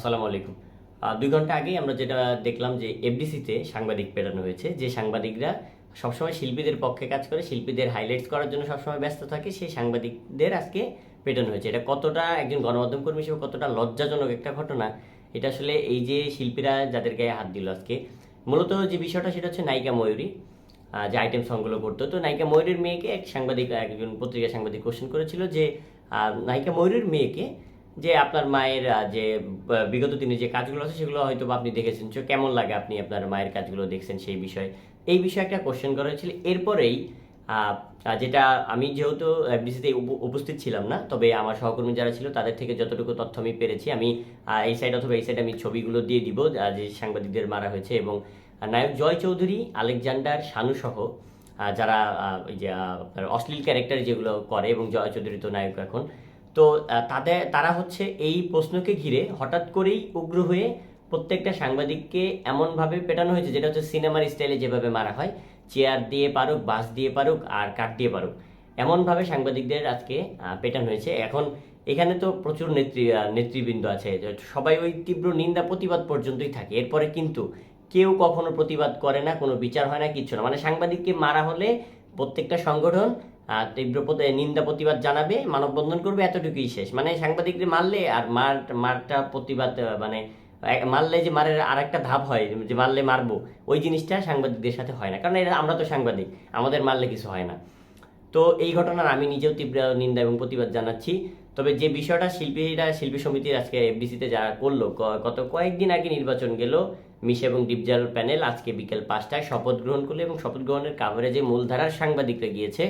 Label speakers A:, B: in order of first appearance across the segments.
A: আসসালামু আলাইকুম। দুই ঘণ্টা আগেই আমরা যেটা দেখলাম যে এফডিসিতে সাংবাদিক পেটানো হয়েছে, যে সাংবাদিকরা সবসময় শিল্পীদের পক্ষে কাজ করে, শিল্পীদের হাইলাইটস করার জন্য সবসময় ব্যস্ত থাকে, সেই সাংবাদিকদের আজকে পেটানো হয়েছে। এটা কতটা একজন গণমাধ্যম কর্মী হিসেবে কতটা লজ্জাজনক একটা ঘটনা, এটা আসলে এই যে শিল্পীরা যাদের গায়ে হাত দিল আজকে। মূলত যে বিষয়টা সেটা হচ্ছে নায়িকা ময়ূরী যে আইটেম সংগুলো করতো। তো নায়িকা ময়ূরীর মেয়েকে এক সাংবাদিক, একজন পত্রিকা সাংবাদিক কোশ্চেন করেছিল যে নায়িকা ময়ূরীর মেয়েকে যে আপনার মায়ের যে বিগত দিনে যে কাজগুলো আছে সেগুলো হয়তো আপনি দেখেছেন। কেমন লাগে আপনি আপনার মায়ের কাজগুলো দেখছেন সেই বিষয়ে? এই বিষয়ে একটা কোশ্চেন করা হয়েছিল। এরপরেই যেটা আমি যেহেতু এফডিসিতে উপস্থিত ছিলাম না, তবে আমার সহকর্মী যারা ছিল তাদের থেকে যতটুকু তথ্য আমি পেরেছি, আমি এই সাইড অথবা এই সাইড আমি ছবিগুলো দিয়ে দিব যে সাংবাদিকদের মারা হয়েছে এবং নায়ক জয় চৌধুরী, আলেকজান্ডার শানু সহ যারা অশ্লীল ক্যারেক্টার যেগুলো করে এবং জয় চৌধুরী তো নায়ক এখন তো তাদের তারা হচ্ছে এই প্রশ্নকে ঘিরে হঠাৎ করেই উগ্র হয়ে প্রত্যেকটা সাংবাদিককে এমনভাবে পেটানো হয়েছে, যেটা হচ্ছে সিনেমার স্টাইলে যেভাবে মারা হয়। চেয়ার দিয়ে পারুক, বাস দিয়ে পারুক আর কাঠ দিয়ে পারুক, এমনভাবে সাংবাদিকদের আজকে পেটানো হয়েছে। এখন এখানে তো প্রচুর নেত্রী নেতৃবৃন্দ আছে সবাই ওই তীব্র নিন্দা প্রতিবাদ পর্যন্তই থাকে। এরপরে কিন্তু কেউ কখনো প্রতিবাদ করে না, কোনো বিচার হয় না, কিচ্ছু না। মানে সাংবাদিককে মারা হলে প্রত্যেকটা সংগঠন তীব্র নিন্দা প্রতিবাদ জানাবে, মানববন্ধন করবে, এতটুকুই শেষ। মানে সাংবাদিকদের মারলে আর মার, মারটা প্রতিবাদ মানে মারলে যে মারের আর একটা ধাপ হয়, যে মারলে মারবো, ওই জিনিসটা সাংবাদিকদের সাথে হয় না। কারণ এরা, আমরা তো সাংবাদিক, আমাদের মারলে কিছু হয় না। তো এই ঘটনার আমি নিজেও তীব্র নিন্দা এবং প্রতিবাদ জানাচ্ছি। তবে যে বিষয়টা শিল্পীরা, শিল্পী সমিতির আজকে এফডিসিতে যারা করল গত কয়েকদিন আগে নির্বাচন গেল মিশ এবং ডিপজাল প্যানেল আজকে বিকেল পাঁচটায় শপথ গ্রহণ করল এবং শপথ গ্রহণের কাভারেজে মূলধারার সাংবাদিকরা গিয়েছে।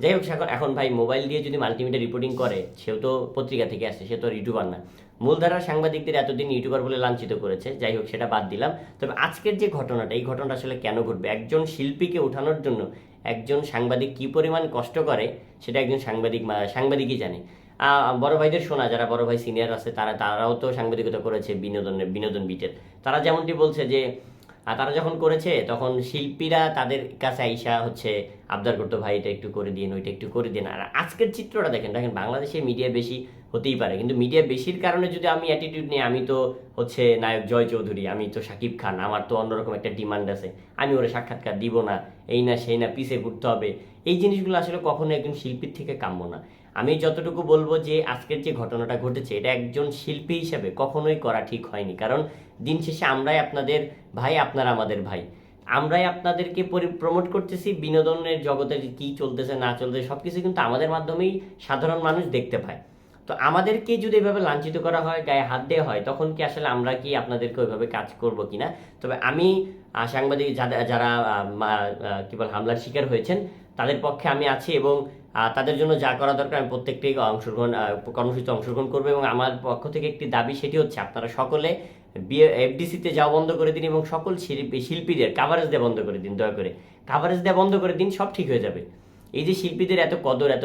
A: যাই হোক এখন- এখন ভাই মোবাইল দিয়ে যদি মাল্টিমিডিয়া রিপোর্টিং করে, সেও তো পত্রিকা থেকে আসছে সে তো ইউটিউবার না। মূলধারার সাংবাদিকদের এতদিন ইউটিউবার বলে লাঞ্ছিত করেছে, যাই হোক সেটা বাদ দিলাম। তবে আজকের যে ঘটনাটা, এই ঘটনাটা আসলে কেন ঘটবে? একজন শিল্পীকে ওঠানোর জন্য একজন সাংবাদিক কি পরিমাণ কষ্ট করে, সেটা একজন সাংবাদিক সাংবাদিকই জানে। বড় ভাইদের শোনা, যারা বড় ভাই সিনিয়র আছে, তারা, তারাও তো সাংবাদিকতা করেছে বিনোদনের, বিনোদন বিটের। তারা যেমনটি বলছে যে আহ, তারা যখন করেছে তখন শিল্পীরা তাদের কাছে আইসা হচ্ছে আবদার করতো ভাই এটা একটু করে দিন ওইটা একটু করে দিন। আর আজকের চিত্রটা দেখেন দেখেন বাংলাদেশে মিডিয়া বেশি হতেই পারে। কিন্তু মিডিয়া বেশির কারণে যদি আমি অ্যাটিটিউড নিই আমি তো হচ্ছে নায়ক জয় চৌধুরী আমি তো সাকিব খান আমার তো অন্যরকম একটা ডিমান্ড আছে। আমি ওরা সাক্ষাৎকার দিব না এই না সেই না পিছে ঘুরতে হবে। এই জিনিসগুলো আসলে কখনো একজন শিল্পীর থেকে কাম্য না। আমি যতটুকু বলব যে আজকের যে ঘটনাটা ঘটেছে, এটা একজন শিল্পী হিসেবে কখনোই করা ঠিক হয়নি। কারণ দিন শেষে আমরাই আপনাদের ভাই, আপনারা আমাদের ভাই। আমরাই আপনাদেরকে প্রমোট করতেছি, বিনোদনের জগতের কি চলতেছে, না চলতেছে সব কিছু কিন্তু আমাদের মাধ্যমেই সাধারণ মানুষ দেখতে পায়। তো আমাদেরকে যদি এভাবে লাঞ্ছিত করা হয়, গায়ে হাত দেওয়া হয়, তখন কি আসলে আমরা কি আপনাদেরকে ওইভাবে কাজ করব কিনা? তবে আমি সাংবাদিক যারা যারা বল, হামলার শিকার হয়েছেন, তাদের পক্ষে আমি আছি এবং তাদের জন্য যা করা দরকার আমি প্রত্যেকটি অংশগ্রহণ কর্মসূচিতে অংশগ্রহণ করব এবং আমার পক্ষ থেকে একটি দাবি, সেটি হচ্ছে আপনারা সকলে এফডিসিতে যাওয়া বন্ধ করে দিন এবং সকল শিল্পী, শিল্পীদের কাভারেজ দেওয়া বন্ধ করে দিন, দয়া করে। কাভারেজ দেওয়া বন্ধ করে দিন, সব ঠিক হয়ে যাবে। এই যে শিল্পীদের এত কদর, এত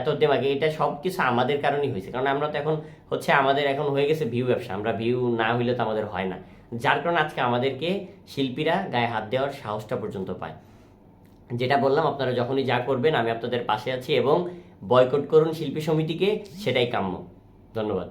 A: এত দেমাগে এটা সব কিছু আমাদের কারণেই হয়েছে। কারণ আমরা তো এখন হচ্ছে আমাদের এখন হয়ে গেছে ভিউ ব্যবসা। আমরা ভিউ না হইলে তো আমাদের হয় না। যার কারণে আজকে আমাদেরকে শিল্পীরা গায়ে হাত দেওয়ার সাহসটা পর্যন্ত পায়। যেটা বললাম, আপনারা যখনই যা করবেন, আমি আপনাদের পাশে আছি এবং বয়কট করুন শিল্পী সমিতিকে, সেটাই কাম্য। ধন্যবাদ।